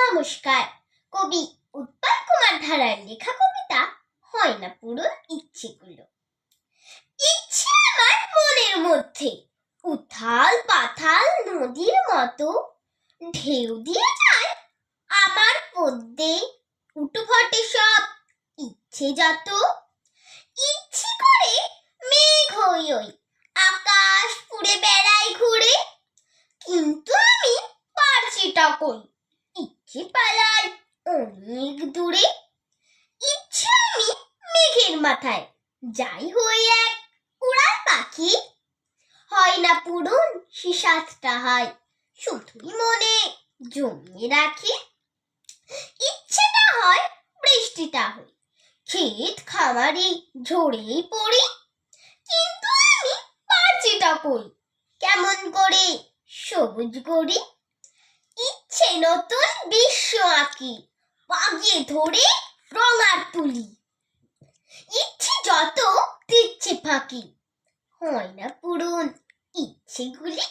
নমস্কার। কবি উৎপল কুমার ধারার লেখা কবিতা হয় না পূরণ ইচ্ছেগুলো। ইচ্ছে আমার মনের মধ্যে, উথাল পাথাল নদীর মতো। ঢেউ দিয়ে যায় আমার পদ্মে, উঠো ফটে সব ইচ্ছে যত। ইচ্ছে করে মেঘ হই ওই, আকাশ পুড়ে বেড়াই ঘুরে। কিন্তু আমি পারছিটা কই পালাই অনেক দূরে। ইচ্ছে আমি মেঘের মাথায়। যাই হই এক উড়াল পাখি। হয় না পূরণ সে হয়। শুধুই মনে জমিয়ে রাখি। ইচ্ছেটা হয় বৃষ্টিটা হই। ক্ষেত খামারে ঝরেই পড়ি। কিন্তু আমি পারছিটা কই? কেমন করে সবুজ করি? ইচ্ছে নতুন বিশ্ব আঁকি পাগিয়ে ধরে রঙার তুলি। ইচ্ছে যত দিচ্ছে ফাঁকি, হয় না পূরণ, ইচ্ছেগুলি